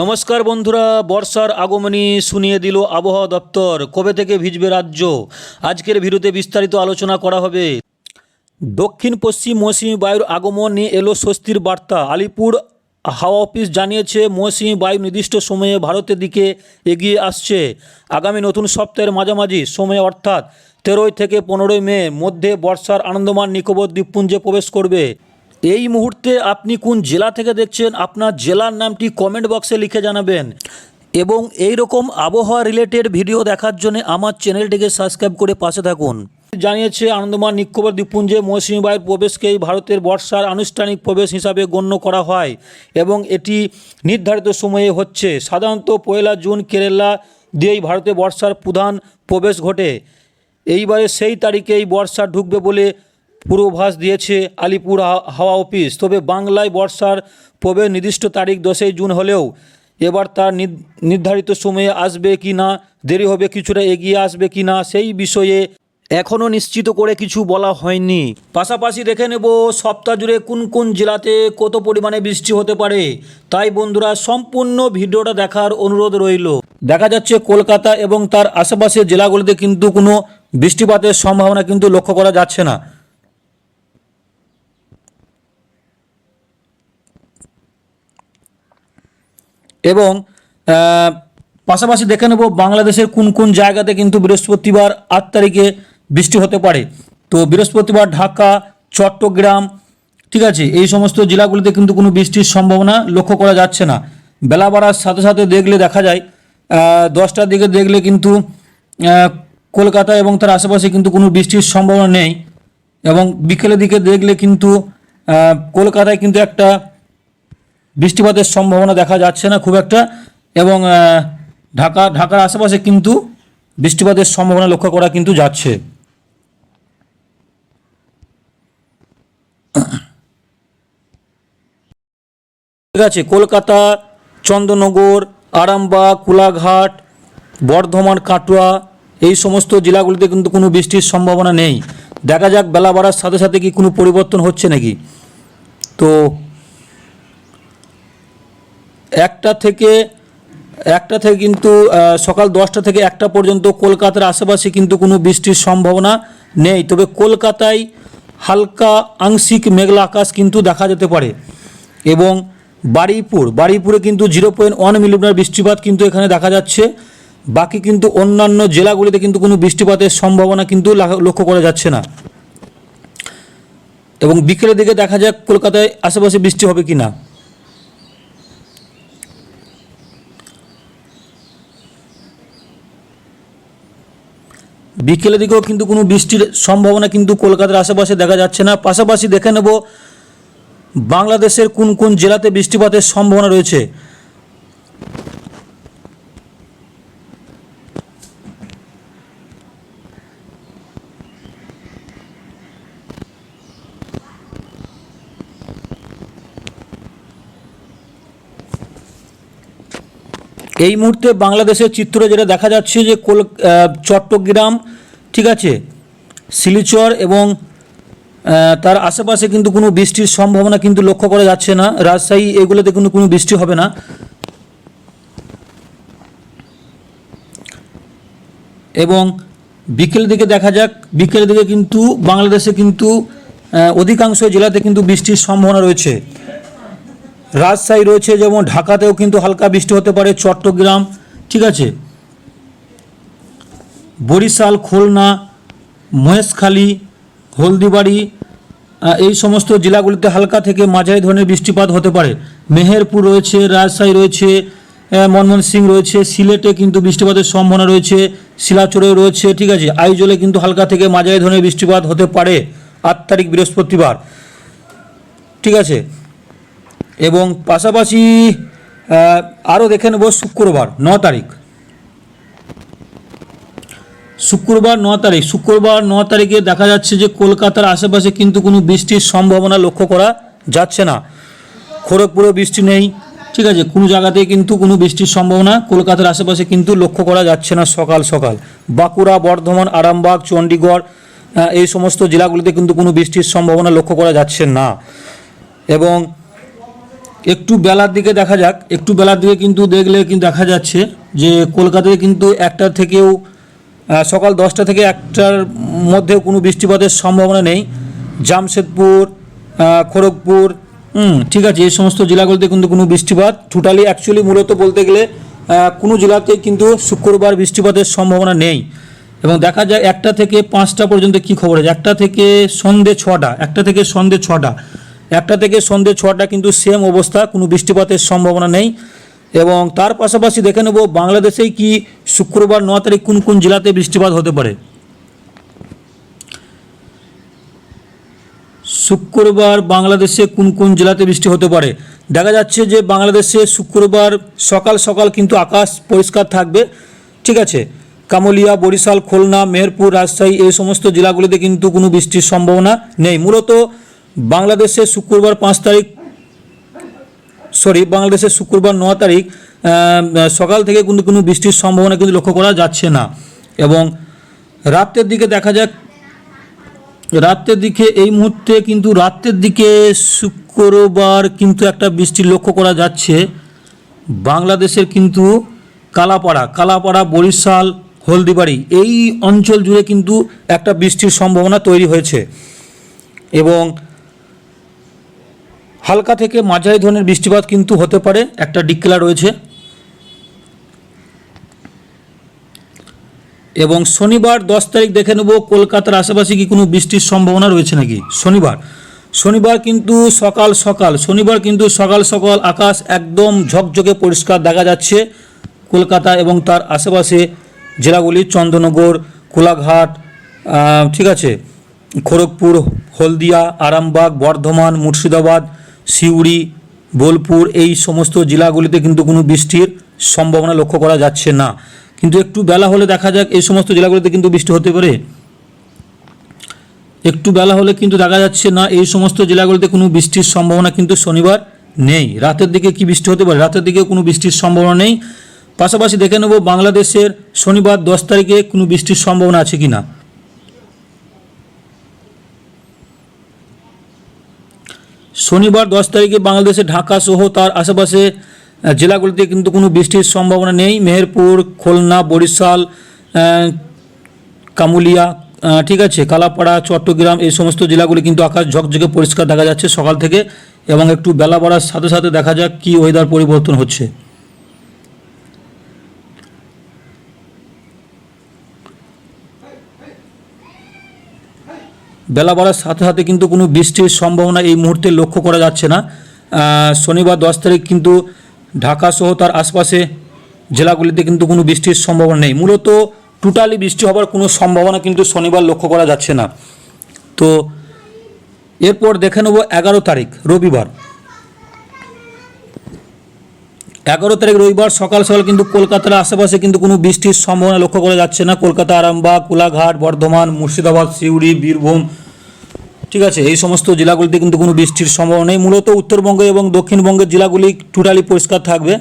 নমস্কার বন্ধুরা, বর্ষার আগমনী শুনিয়ে দিল আবহাওয়া দপ্তর। কবে থেকে ভিজবে রাজ্য? আজকের ভিডিওতে বিস্তারিত আলোচনা করা হবে। দক্ষিণ পশ্চিম মৌসুমী বায়ুর আগমন নিয়ে এলো স্বস্তির বার্তা। আলিপুর হাওয়া অফিস জানিয়েছে, মৌসুমী বায়ু নির্দিষ্ট সময়ে ভারতের দিকে এগিয়ে আসছে। আগামী নতুন সপ্তাহের মাঝামাঝি সময়ে অর্থাৎ তেরোই থেকে পনেরোই মে মধ্যে বর্ষার আনন্দমান নিকোবর দ্বীপপুঞ্জে প্রবেশ করবে। এই মুহূর্তে আপনি কোন জেলা থেকে দেখছেন, আপনার জেলার নামটি কমেন্ট বক্সে লিখে জানাবেন। এবং এই রকম আবহাওয়া রিলেটেড ভিডিও দেখার জন্য আমার চ্যানেলটিকে সাবস্ক্রাইব করে পাশে থাকুন। জানিয়েছে আনন্দমান নিকোবর দ্বীপপুঞ্জে মৌসুমী বায়ুর প্রবেশকেই ভারতের বর্ষার আনুষ্ঠানিক প্রবেশ হিসাবে গণ্য করা হয় এবং এটি নির্ধারিত সময়ে হচ্ছে। সাধারণত পয়লা জুন, কেরালা দিয়েই ভারতে বর্ষার প্রধান প্রবেশ ঘটে। এইবারে সেই তারিখেই বর্ষা ঢুকবে বলে পূর্বাভাস দিয়েছে আলিপুর হাওয়া অফিস। তবে বাংলায় বর্ষার প্রবেশ নির্দিষ্ট তারিখ দশই জুন হলেও এবার তার নির্ধারিত সময়ে আসবে কি না, দেরি হবে কিছুটা এগিয়ে আসবে কি না, সেই বিষয়ে এখনও নিশ্চিত করে কিছু বলা হয়নি। পাশাপাশি দেখে নেব সপ্তাহ জুড়ে কোন কোন জেলাতে কত পরিমাণে বৃষ্টি হতে পারে। তাই বন্ধুরা, সম্পূর্ণ ভিডিওটা দেখার অনুরোধ রইল। দেখা যাচ্ছে কলকাতা এবং তার আশেপাশের জেলাগুলিতে কিন্তু কোনো বৃষ্টিপাতের সম্ভাবনা কিন্তু লক্ষ্য করা যাচ্ছে না। এবং পাশাপাশি দেখে নেব বাংলাদেশের কোন কোন জায়গাতে কিন্তু বৃহস্পতিবার আট তারিখে বৃষ্টি হতে পারে। তো বৃহস্পতিবার ঢাকা, চট্টগ্রাম, ঠিক আছে, এই সমস্ত জেলাগুলিতে কিন্তু কোনো বৃষ্টির সম্ভাবনা লক্ষ্য করা যাচ্ছে না। বেলা বাড়ার সাথে সাথে দেখলে দেখা যায় দশটার দিকে দেখলে কিন্তু কলকাতা এবং তার আশেপাশে কিন্তু কোনো বৃষ্টির সম্ভাবনা নেই। এবং বিকেলের দিকে দেখলে কিন্তু কলকাতায় কিন্তু একটা বৃষ্টিপাতের সম্ভাবনা দেখা যাচ্ছে না খুব একটা। এবং ঢাকা, ঢাকার আশেপাশে কিন্তু বৃষ্টিপাতের সম্ভাবনা লক্ষ্য করা কিন্তু যাচ্ছে। ঠিক আছে, কলকাতা, চন্দ্রনগর, আরামবাগ, কোলাঘাট, বর্ধমান, কাটোয়া, এই সমস্ত জেলাগুলিতে কিন্তু কোনো বৃষ্টির সম্ভাবনা নেই। দেখা যাক বেলা বাড়ার সাথে সাথে কি কোনো পরিবর্তন হচ্ছে নাকি। তো একটা থেকে একটা থেকে কিন্তু সকাল দশটা থেকে একটা পর্যন্ত কলকাতার আশেপাশে কিন্তু কোনো বৃষ্টির সম্ভাবনা নেই। তবে কলকাতায় হালকা আংশিক মেঘলা আকাশ কিন্তু দেখা যেতে পারে। এবং বারুইপুর, বারুইপুরে কিন্তু জিরো পয়েন্ট ওয়ান মিলিমিটার বৃষ্টিপাত কিন্তু এখানে দেখা যাচ্ছে। বাকি কিন্তু অন্যান্য জেলাগুলিতে কিন্তু কোনো বৃষ্টিপাতের সম্ভাবনা কিন্তু লক্ষ্য করা যাচ্ছে না। এবং বিকেলের দিকে দেখা যাক কলকাতায় আশেপাশে বৃষ্টি হবে কি না বিকেলের দিকেও কিন্তু কোনো বৃষ্টির সম্ভাবনা কিন্তু কলকাতার আশেপাশে দেখা যাচ্ছে না। পাশাপাশি দেখে নেব বাংলাদেশের কোন কোন জেলাতে বৃষ্টিপাতের সম্ভাবনা রয়েছে। এই মুহূর্তে বাংলাদেশের চিত্র যেটা দেখা যাচ্ছে যে কল চট্টগ্রাম, ঠিক আছে, শিলিচর এবং তার আশেপাশে কিন্তু কোনো বৃষ্টির সম্ভাবনা কিন্তু লক্ষ্য করা যাচ্ছে না। রাজশাহী এগুলোতে কিন্তু কোনো বৃষ্টি হবে না। এবং বিকেল দিকে দেখা যাক, বিকেলের দিকে কিন্তু বাংলাদেশে কিন্তু অধিকাংশ জেলাতে কিন্তু বৃষ্টির সম্ভাবনা রয়েছে। রাজশাহী রয়েছে যেমন ঢাকাতেও কিন্তু হালকা বৃষ্টি হতে পারে চট্টগ্রাম ঠিক আছে? বরিশাল খুলনা মহেশখালী হলদিবাড়ি এই সমস্ত জেলাগুলিতে হালকা থেকে মাঝারি ধরনের বৃষ্টিপাত হতে পারে। মেহেরপুর রয়েছে রাজশাহী রয়েছে আহ, ময়মনসিংহ রয়েছে সিলেটে কিন্তু বৃষ্টিপাতের সম্ভাবনা রয়েছে শিলাচরেও রয়েছে ঠিক আছে? আইজলে কিন্তু হালকা থেকে মাঝারি ধরনের বৃষ্টিপাত হতে পারে আট তারিখ বৃহস্পতিবার ঠিক আছে? এবং পাশাপাশি আরও দেখে নেব শুক্রবার, ন তারিখ। শুক্রবার, ন তারিখ। শুক্রবার, ন তারিখে দেখা যাচ্ছে যে কলকাতার আশেপাশে কিন্তু কোনো বৃষ্টির সম্ভাবনা লক্ষ্য করা যাচ্ছে না। খড়গপুরে বৃষ্টি নেই, ঠিক আছে? কোনো জায়গাতেই কিন্তু কোনো বৃষ্টির সম্ভাবনা কলকাতার আশেপাশে কিন্তু লক্ষ্য করা যাচ্ছে না সকাল সকাল। বাঁকুড়া, বর্ধমান, আরামবাগ, চণ্ডীগড় এই সমস্ত জেলাগুলিতে কিন্তু কোনো বৃষ্টির সম্ভাবনা লক্ষ্য করা যাচ্ছে না। এবং একটু বেলার দিকে দেখা যাক। একটু বেলার দিকে কিন্তু দেখলে কিন্তু দেখা যাচ্ছে যে কলকাতায় কিন্তু একটা থেকেও সকাল দশটা থেকে একটার মধ্যে কোনো বৃষ্টিপাতের সম্ভাবনা নেই। জামশেদপুর খড়গপুর ঠিক আছে, এই সমস্ত জেলাগুলোতে কিন্তু কোনো বৃষ্টিপাত। টোটালি অ্যাকচুয়ালি মূলত বলতে গেলে কোনো জেলাতে কিন্তু শুক্রবার বৃষ্টিপাতের সম্ভাবনা নেই। এবং দেখা যায় একটা থেকে পাঁচটা পর্যন্ত কি খবর আছে? একটা থেকে সন্ধে ছটা, একটা থেকে সন্ধে ছটা। একটা থেকে সন্ধে ছটা কিন্তু সেম অবস্থা, কোনো বৃষ্টিপাতের সম্ভাবনা নেই। এবং তার পাশাপাশি দেখে নেব বাংলাদেশেই কি শুক্রবার ন তারিখ কোন কোন জেলাতে বৃষ্টিপাত হতে পারে। শুক্রবার বাংলাদেশে কোন কোন জেলাতে বৃষ্টি হতে পারে। দেখা যাচ্ছে যে বাংলাদেশে শুক্রবার সকাল সকাল কিন্তু আকাশ পরিষ্কার থাকবে। ঠিক আছে? কামলিয়া, বরিশাল, খুলনা, মেহেরপুর, রাজশাহী এই সমস্ত জেলাগুলিতে কিন্তু কোনো বৃষ্টির সম্ভাবনা নেই। মূলত বাংলাদেশে শুক্রবার পাঁচ তারিখ সরি বাংলাদেশের শুক্রবার ন তারিখ সকাল থেকে কিন্তু কোনো বৃষ্টির সম্ভাবনা কিন্তু লক্ষ্য করা যাচ্ছে না। এবং রাত্রের দিকে দেখা যাক রাতের দিকে এই মুহূর্তে কিন্তু রাতের দিকে শুক্রবার কিন্তু একটা বৃষ্টি লক্ষ্য করা যাচ্ছে। বাংলাদেশের কিন্তু কালাপাড়া কালাপাড়া, বরিশাল, হলদিবাড়ি এই অঞ্চল জুড়ে কিন্তু একটা বৃষ্টির সম্ভাবনা তৈরি হয়েছে। এবং হালকা থেকে মাঝারি ধরনের বৃষ্টিপাত কিন্তু হতে পারে, একটা ডিক্লা রয়েছে। এবং শনিবার দশ তারিখ দেখে নেব, কলকাতার আশেপাশে কি কোনো বৃষ্টির সম্ভাবনা রয়েছে নাকি? শনিবার। শনিবার কিন্তু সকাল সকাল, শনিবার কিন্তু সকাল সকাল আকাশ একদম ঝকঝকে পরিষ্কার দেখা যাচ্ছে। কলকাতা এবং তার আশেপাশে জেলাগুলি চন্দ্রনগর, কোলাঘাট ঠিক আছে, খড়গপুর, হলদিয়া, আরামবাগ, বর্ধমান, মুর্শিদাবাদ সিউড়ি, বোলপুর এই সমস্ত জেলাগুলিতে কিন্তু কোনো বৃষ্টির সম্ভাবনা লক্ষ্য করা যাচ্ছে না। কিন্তু একটু বেলা হলে দেখা যাক এই সমস্ত জেলাগুলিতে কিন্তু বৃষ্টি হতে পারে। একটু বেলা হলে কিন্তু দেখা যাচ্ছে না, এই সমস্ত জেলাগুলিতে কোনো বৃষ্টির সম্ভাবনা কিন্তু শনিবার নেই। রাতের দিকে কি বৃষ্টি হতে পারে? রাতের দিকে কোনো বৃষ্টির সম্ভাবনা নেই। পাশাপাশি দেখে নেব বাংলাদেশের শনিবার দশ তারিখে কোনো বৃষ্টির সম্ভাবনা আছে কি না শনিবার দশ তারিখে বাংলাদেশে ঢাকা সহ তার আশেপাশে জেলাগুলিতে কিন্তু কোনো বৃষ্টির সম্ভাবনা নেই। মেহেরপুর, খুলনা, বরিশাল কামুলিয়া ঠিক আছে, কালাপাড়া, চট্টগ্রাম এই সমস্ত জেলাগুলি কিন্তু আকাশ ঝকঝকে পরিষ্কার দেখা যাচ্ছে সকাল থেকে এবং একটু বেলা বাড়ার সাথে সাথে দেখা যাক কী ওয়েদার পরিবর্তন হচ্ছে। বেলা বাড়ার সাথে সাথে কিন্তু কোনো বৃষ্টির সম্ভাবনা এই মুহূর্তে লক্ষ্য করা যাচ্ছে না। শনিবার দশ তারিখ কিন্তু ঢাকা সহ তার আশপাশে জেলাগুলিতে কিন্তু কোনো বৃষ্টির সম্ভাবনা নেই। মূলত টোটালি বৃষ্টি হবার কোনো সম্ভাবনা কিন্তু শনিবার লক্ষ্য করা যাচ্ছে না। তো এরপর দেখে নেব এগারো তারিখ, রবিবার। এগারো তারিখ রবিবার সকাল সকাল কিন্তু কলকাতার আশেপাশে কিন্তু কোনো বৃষ্টির সম্ভাবনা লক্ষ্য করা যাচ্ছে না। কলকাতা, আরামবাগ, কোলাঘাট, বর্ধমান, মুর্শিদাবাদ, সিউড়ি, বীরভূম, ঠিক আছে, এই সমস্ত জেলাগুলিতে কিন্তু কোনো বৃষ্টির সম্ভাবনা নেই। মূলত উত্তরবঙ্গ এবং দক্ষিণবঙ্গের জেলাগুলি টোটালি পরিষ্কার থাকবে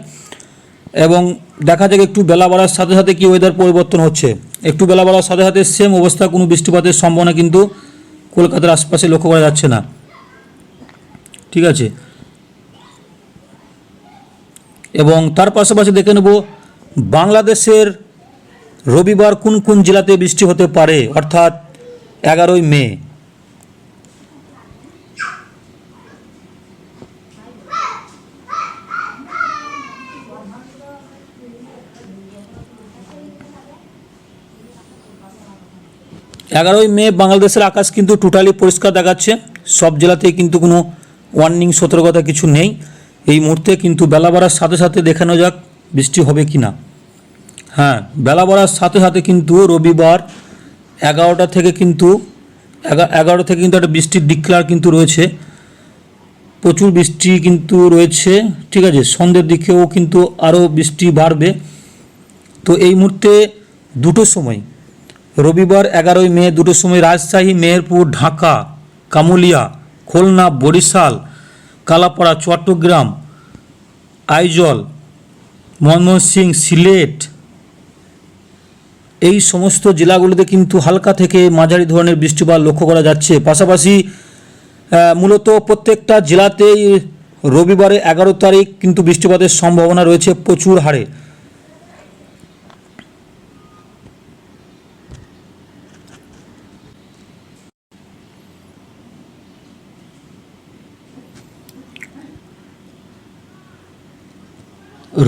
এবং দেখা যাক একটু বেলা বাড়ার সাথে সাথে কি ওয়েদার পরিবর্তন হচ্ছে। একটু বেলা বাড়ার সাথে সাথে সেম অবস্থা, কোনো বৃষ্টিপাতের সম্ভাবনা কিন্তু কলকাতার আশপাশে লক্ষ্য করা যাচ্ছে না। ঠিক আছে এবং তার পাশাপাশি দেখে নেব বাংলাদেশের রবিবার কোন কোন জেলাতে বৃষ্টি হতে পারে, অর্থাৎ এগারোই মে। এগারোই মে বাংলাদেশের আকাশ কিন্তু টোটালি পরিষ্কার দেখাচ্ছে। সব জেলাতেই কিন্তু কোনো ওয়ার্নিং সতর্কতা কিছু নেই। এই মুহূর্তে কিন্তু বেলা বাড়ার সাথে সাথে দেখানো যাক বৃষ্টি হবে কি না। হ্যাঁ বেলা বাড়ার সাথে সাথে কিন্তু রবিবার এগারোটা থেকে কিন্তু এগা- এগারো থেকে কিন্তু একটা বৃষ্টির ডিক্লার কিন্তু রয়েছে। প্রচুর বৃষ্টি কিন্তু রয়েছে, ঠিক আছে? সন্ধ্যের দিকেও কিন্তু আরও বৃষ্টি বাড়বে। তো এই মুহূর্তে দুটো সময়, রবিবার এগারোই মে দুটোর সময় রাজশাহী, মেহেরপুর, ঢাকা, কামুলিয়া, খুলনা, বরিশাল, কালাপাড়া, চট্টগ্রাম আইজল ময়মনসিং সিলেট। এই সমস্ত জেলাগুলোতে কিন্তু হালকা থেকে মাঝারি ধরনের বৃষ্টিপাত লক্ষ্য করা যাচ্ছে। পাশাপাশি মূলত প্রত্যেকটা জেলাতেই রবিবারে এগারো তারিখ কিন্তু বৃষ্টিপাতের সম্ভাবনা রয়েছে প্রচুর হারে।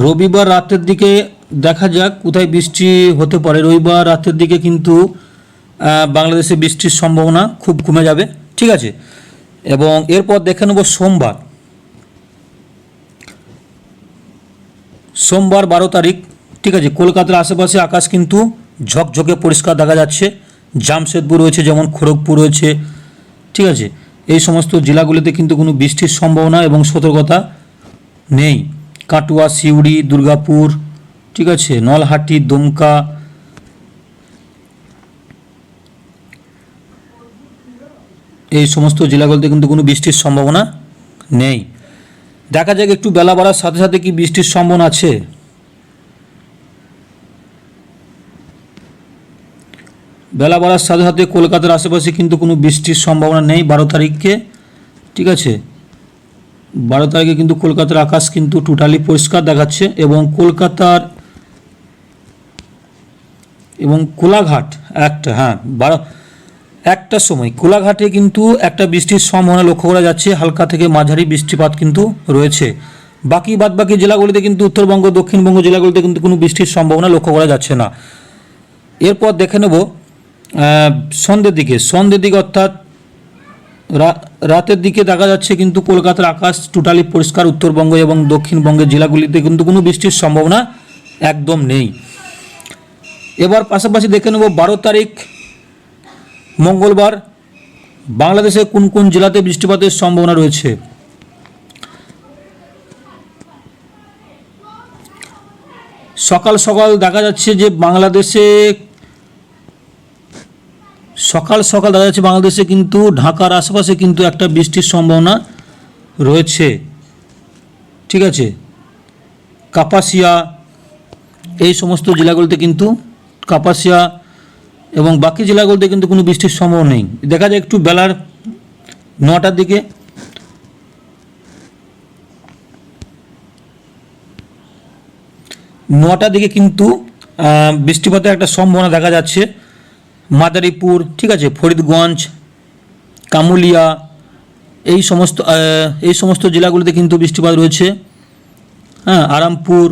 রবিবার রাতের দিকে দেখা যাক, কোথায় বৃষ্টি হতে পারে। রবিবার রাতের দিকে কিন্তু বাংলাদেশে বৃষ্টির সম্ভাবনা খুব কমে যাবে, ঠিক আছে? এবং এরপর দেখে নেব সোমবার। সোমবার বারো তারিখ, ঠিক আছে? কলকাতার আশেপাশে আকাশ কিন্তু ঝকঝকে পরিষ্কার দেখা যাচ্ছে। জামশেদপুর রয়েছে, যেমন খড়গপুর রয়েছে, ঠিক আছে? এই সমস্ত জেলাগুলিতে কিন্তু কোনো বৃষ্টির সম্ভাবনা এবং সতর্কতা নেই। কাটুয়া, সিউড়ি, দুর্গাপুর, ঠিক আছে, নলহাটি, দুমকা। এই সমস্ত জেলাগুলোতে কিন্তু কোনো বৃষ্টির সম্ভাবনা নেই। দেখা যাক একটু বেলা বাড়ার সাথে সাথে কি বৃষ্টির সম্ভাবনা আছে। বেলা বাড়ার সাথে সাথে কলকাতার আশেপাশে কিন্তু কোনো বৃষ্টির সম্ভাবনা নেই বারো তারিখকে, ঠিক আছে। বারো তারিখে কিন্তু কলকাতার আকাশ কিন্তু টোটালি পরিষ্কার দেখাচ্ছে এবং কলকাতার এবং কোলাঘাট একটা হ্যাঁ বারো একটার সময় কোলাঘাটে কিন্তু একটা বৃষ্টির সম্ভাবনা লক্ষ্য করা যাচ্ছে, হালকা থেকে মাঝারি বৃষ্টিপাত কিন্তু রয়েছে। বাকি বাদ বাকি জেলাগুলিতে কিন্তু উত্তরবঙ্গ, দক্ষিণবঙ্গ জেলাগুলিতে কিন্তু কোনো বৃষ্টির সম্ভাবনা লক্ষ্য করা যাচ্ছে না। এরপর দেখে নেব সন্ধ্যের দিকে সন্ধ্যের দিকে অর্থাৎ রাতের দিকে দেখা যাচ্ছে কিন্তু কলকাতার আকাশ টোটালি পরিষ্কার উত্তরবঙ্গ এবং দক্ষিণবঙ্গের জেলাগুলিতে কিন্তু কোনো বৃষ্টির সম্ভাবনা একদম নেই। এবার পাশাপাশি দেখে নেব বারো তারিখ, মঙ্গলবার বাংলাদেশে কোন কোন জেলাতে বৃষ্টিপাতের সম্ভাবনা রয়েছে? সকাল সকাল দেখা যাচ্ছে যে বাংলাদেশে সকাল সকাল দেখা যাচ্ছে বাংলাদেশে কিন্তু, ঢাকার আশেপাশে কিন্তু একটা বৃষ্টির সম্ভাবনা রয়েছে। ঠিক আছে? কাপাসিয়া, এই সমস্ত জেলাগুলোতে কিন্তু কাপাসিয়া এবং বাকি জেলাগুলোতে কিন্তু কোনো বৃষ্টির সম্ভাবনা নেই। দেখা যায় একটু বেলার নটার দিকে। নটার দিকে কিন্তু বৃষ্টিপাতের একটা সম্ভাবনা দেখা যাচ্ছে। মাদারীপুর, ঠিক আছে, ফরিদগঞ্জ, কামুলিয়া, এই সমস্ত এই সমস্ত জেলাগুলিতে কিন্তু বৃষ্টিপাত রয়েছে। হ্যাঁ আরামপুর,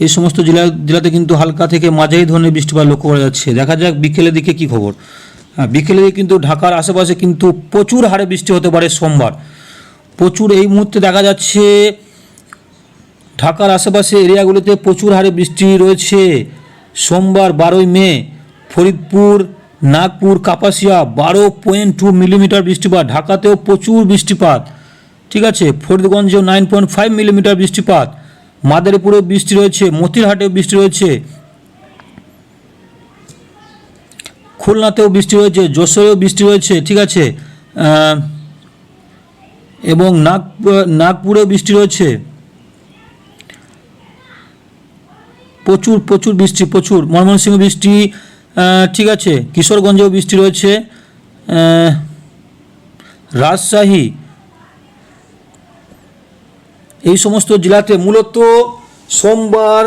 এই সমস্ত জেলা, জেলাতে কিন্তু হালকা থেকে মাঝারি ধরনের বৃষ্টিপাত লক্ষ্য করা যাচ্ছে। দেখা যাক বিকেলের দিকে কি খবর। হ্যাঁ বিকেলের দিকে কিন্তু ঢাকার আশেপাশে কিন্তু প্রচুর হারে বৃষ্টি হতে পারে সোমবার। প্রচুর, এই মুহূর্তে দেখা যাচ্ছে ঢাকার আশেপাশে এরিয়াগুলিতে প্রচুর হারে বৃষ্টি রয়েছে। সোমবার বারোই মে, ফরিদপুর নাগপুর, কাপাসিয়া বারো পয়েন্ট টু মিলিমিটার বৃষ্টিপাত, ঢাকাতেও প্রচুর বৃষ্টিপাত। ঠিক আছে, ফরিদগঞ্জেও নাইন পয়েন্ট ফাইভ মিলিমিটার বৃষ্টিপাত, মাদারীপুরেও বৃষ্টি রয়েছে, মতিরহাটেও বৃষ্টি রয়েছে, খুলনাতেও বৃষ্টি রয়েছে, যশোরেও বৃষ্টি রয়েছে, ঠিক আছে এবং নাগ, নাগপুরেও বৃষ্টি রয়েছে। প্রচুর প্রচুর বৃষ্টি, প্রচুর ময়মনসিংহ বৃষ্টি ঠিক আছে, কিশোরগঞ্জেও বৃষ্টি রয়েছে। রাজশাহী, এই সমস্ত জেলাতে মূলত সোমবার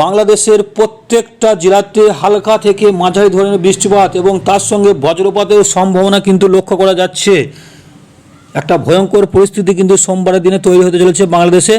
বাংলাদেশের প্রত্যেকটা জেলাতে হালকা থেকে মাঝারি ধরনের বৃষ্টিপাত এবং তার সঙ্গে বজ্রপাতের সম্ভাবনা কিন্তু লক্ষ্য করা যাচ্ছে। একটা ভয়ঙ্কর পরিস্থিতি কিন্তু সোমবারের দিনে তৈরি হতে চলেছে বাংলাদেশে।